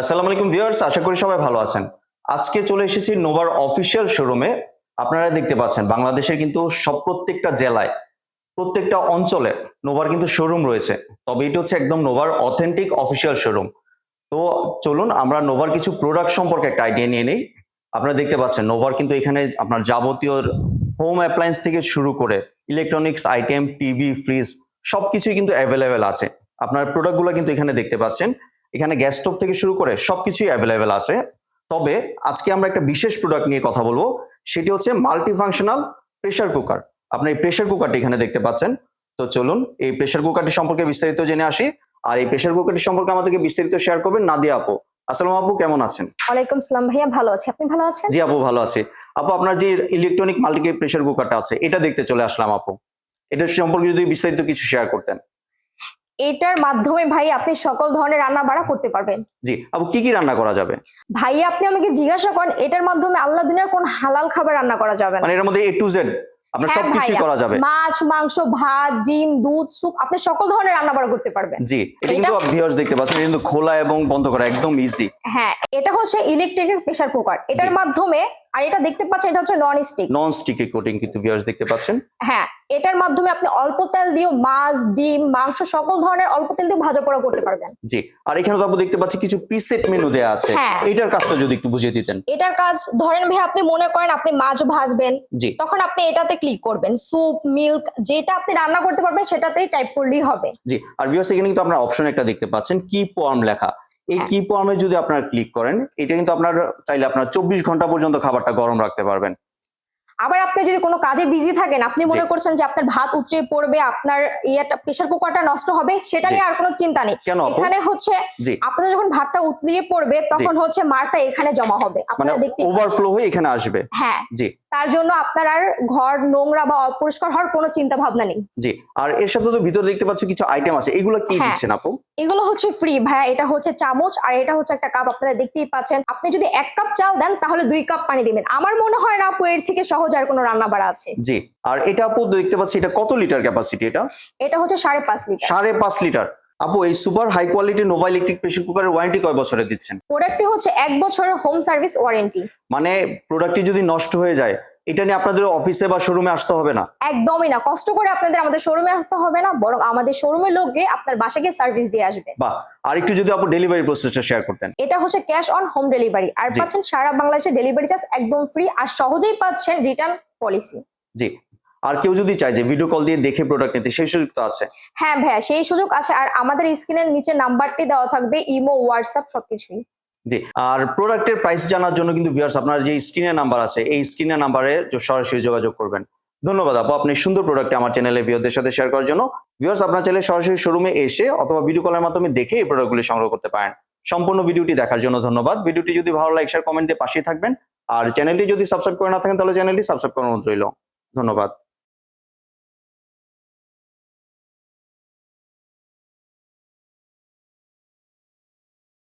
আসসালামু আলাইকুম ভিউয়ার্স, আশা করি সবাই ভালো আছেন। আজকে চলে এসেছি নোভার অফিসিয়াল শোরুমে আপনারা দেখতে পাচ্ছেন, বাংলাদেশের কিন্তু সব প্রত্যেকটা জেলায়, প্রত্যেকটা অঞ্চলে নোভার কিন্তু শোরুম রয়েছে। তবে এটা হচ্ছে একদম নোভার অথেন্টিক অফিসিয়াল শোরুম। তো চলুন, আমরা নোভার কিছু প্রোডাক্ট সম্পর্কে একটা আইডিয়া নিয়ে নেই। আপনারা দেখতে পাচ্ছেন, নোভার কিন্তু এখানে আপনার যাবতীয় হোম অ্যাপ্লায়েন্স থেকে শুরু করে ইলেকট্রনিক্স, আইটেম, টিভি, ফ্রিজ সবকিছুই কিন্তু অ্যাভেলেবেল আছে। আপনার প্রোডাক্টগুলো কিন্তু এখানে দেখতে পাচ্ছেন। এখানে গ্যাস স্টোভ থেকে শুরু করে সবকিছুই অ্যাভেলেবেল আছে। তবে আজকে আমরা একটা বিশেষ প্রোডাক্ট নিয়ে কথা বলব সেটি হচ্ছে মাল্টি ফাংশনাল প্রেশার কুকার আপনি এই প্রেশার কুকারটি এখানে দেখতে পাচ্ছেন। তো চলুন এই প্রেশার কুকারটি সম্পর্কে বিস্তারিত জেনে আসি। আর এই প্রেশার কুকারটি সম্পর্কে আমাদেরকে বিস্তারিত শেয়ার করবেন নাদিয়া আপু। আসসালাম আপু কেমন আছেন? ওয়ালাইকুম সালাম ভাইয়া ভালো আছি। আপনি ভালো আছেন? জি আপু ভালো আছি। আপু আপনার যে ইলেকট্রনিক মাল্টি প্রেশার কুকারটা আছে এটা দেখতে চলে আসলাম আপু। এটার সম্পর্কে যদি বিস্তারিত কিছু শেয়ার করতেন। এটার মাধ্যমে ভাই আপনি সকল ধরনের রান্না বাড়া করতে পারবেন। জি আপু কি কি রান্না করা যাবে? ভাইয়া আপনি আমাকে জিজ্ঞাসা করেন এটার মাধ্যমে আল্লাহ দুনিয়ার কোন হালাল খাবার রান্না করা যাবে মানে এর মধ্যে এ টু জেড আপনার হ্যাঁ সবকিছুই ভাইয়া, করা যাবে। মাছ মাংস ভাত ডিম দুধ স্যুপ আপনি সকল ধরনের রান্না বাড়া করতে পারবেন। জি এটা কিন্তু ভিউয়ার্স দেখতে পাচ্ছেন কিন্তু খোলা এবং বন্ধ করা একদম ইজি হ্যাঁ এটা হচ্ছে ইলেকট্রিকের প্রেসার কুকার এটার মাধ্যমে আর এটা দেখতে পাচ্ছেন এটা হচ্ছে non stick non sticky coating কিন্তু ভিউয়ার্স দেখতে পাচ্ছেন। হ্যাঁ এটার মাধ্যমে আপনি অল্প তেল দিয়েও মাছ ডিম মাংস সকল ধরনের অল্প তেল দিয়ে ভাজা পোড়া করতে পারবেন। জি আর এখানে তো আপু দেখতে পাচ্ছি কিছু প্রিসেট মেনু দেয়া আছে। হ্যাঁ। এটার কাজটা যদি একটু বুঝিয়ে দিতেন। এটার কাজ ধরেন ভাই আপনি মনে করেন আপনি মাছ ভাজবেন জি। তখন আপনি এটাতে ক্লিক করবেন। স্যুপ মিল্ক যেটা আপনি রান্না করতে পারবেন সেটাতেই টাইপ করলেই হবে। জি আর ভিউয়ার্স এখানে কিন্তু আপনার অপশন একটা দেখতে পাচ্ছেন কি ফর্ম লেখা। এই হ্যাঁ। কি পোয়ামে যদি আপনার ক্লিক করেন এটা কিন্তু আপনার চাইলে আপনার চব্বিশ ঘণ্টা পর্যন্ত খাবারটা গরম রাখতে পারবেন। আবার আপনি যদি কোনো কাজে বিজি থাকেন আপনি মনে করছেন যে আপনার ভাত উতরে পড়বে আপনার ইয়েটা প্রেসার কুকারটা নষ্ট হবে সেটা নিয়ে আর কোনো চিন্তা নেই। কেন এখানে হচ্ছে আপনার যখন ভাতটা উতলিয়ে পড়বে তখন হচ্ছে মারটা এখানে জমা হবে। মানে আপনারা দেখতে ওভারফ্লো হয়ে এখানে আসবে। হ্যাঁ। জি। তার জন্য আপনার আর ঘর নোংরা বা অপরিষ্কার হওয়ার কোনো চিন্তা ভাবনা নেই। জি আর এর সাথে তো ভিতরে দেখতে পাচ্ছি কিছু আইটেম আছে। এগুলো কি হ্যাঁ। দিচ্ছেন আপু? এগুলো হচ্ছে ফ্রি ভাইয়া এটা হচ্ছে চামচ আর এটা হচ্ছে একটা কাপ আপনারা দেখতেই পাচ্ছেন। আপনি যদি এক কাপ চাল দেন তাহলে দুই কাপ পানি দিবেন। আমার মনে হয় না আপু এর থেকে সহজ আর কোনো রান্না বাড়া আছে। জি আর এটা আপু দেখতে পাচ্ছি এটা কত লিটার ক্যাপাসিটি এটা? এটা হচ্ছে সাড়ে পাঁচ লিটার সাড়ে পাঁচ লিটার আপু এই super high quality Nova electric pressure কুকারের ওয়ারেন্টি কয় বছরে দিচ্ছেন? প্রোডাক্টটি হচ্ছে এক বছরের হোম সার্ভিস ওয়ারেন্টি মানে প্রোডাক্টটি যদি নষ্ট হয়ে যায় এটা নিয়ে আপনাদের অফিসে বা শোরুমে আসতে হবে না? একদমই না। কষ্ট করে আপনাদের আমাদের শোরুমে আসতে হবে না বরং আমাদের শোরুমের লোক গিয়ে আপনার বাসায় গিয়ে সার্ভিস দিয়ে আসবে। বা আর একটু যদি আপনি ডেলিভারি প্রসেসটা শেয়ার করতেন। এটা হচ্ছে ক্যাশ অন হোম ডেলিভারি আর পাচ্ছেন সারা বাংলাদেশে ডেলিভারি চার্জ একদম ফ্রি আর সহজেই পাচ্ছেন রিটার্ন পলিসি জি। আর কেউ যদি চায় যে ভিডিও কল দিয়ে দেখে প্রোডাক্ট নিতে সেই সুযোগ তো আছে। হ্যাঁ ভাইয়া সেই সুযোগ আছে। আর আমাদের স্ক্রিনের নিচে নাম্বারটি দেওয়া থাকবে ইমো হোয়াটসঅ্যাপ সবকিছুই। জি আর প্রোডাক্টের প্রাইস জানার জন্য কিন্তু ভিউয়ার্স আপনার যে স্ক্রিনের নাম্বার আছে এই স্ক্রিনের নাম্বারে সরাসরি যোগাযোগ করবেন। ধন্যবাদ আপু আপনি সুন্দর প্রোডাক্ট আমার চ্যানেলে ভিউয়ারদের সাথে শেয়ার করার জন্য। ভিউয়ার্স আপনার চাইলে সরাসরি শোরুমে এসে অথবা ভিডিও কলের মাধ্যমে দেখে এই প্রোডাক্টগুলি সংগ্রহ করতে পারেন। সম্পূর্ণ ভিডিওটি দেখার জন্য ধন্যবাদ। ভিডিওটি যদি ভালো লাগে শেয়ার কমেন্ট দিয়ে পাশেই থাকবেন। আর চ্যানেলটি যদি সাবস্ক্রাইব করে না থাকেন তাহলে চ্যানেলটি সাবস্ক্রাইব করার অনুরোধ রইল। ধন্যবাদ।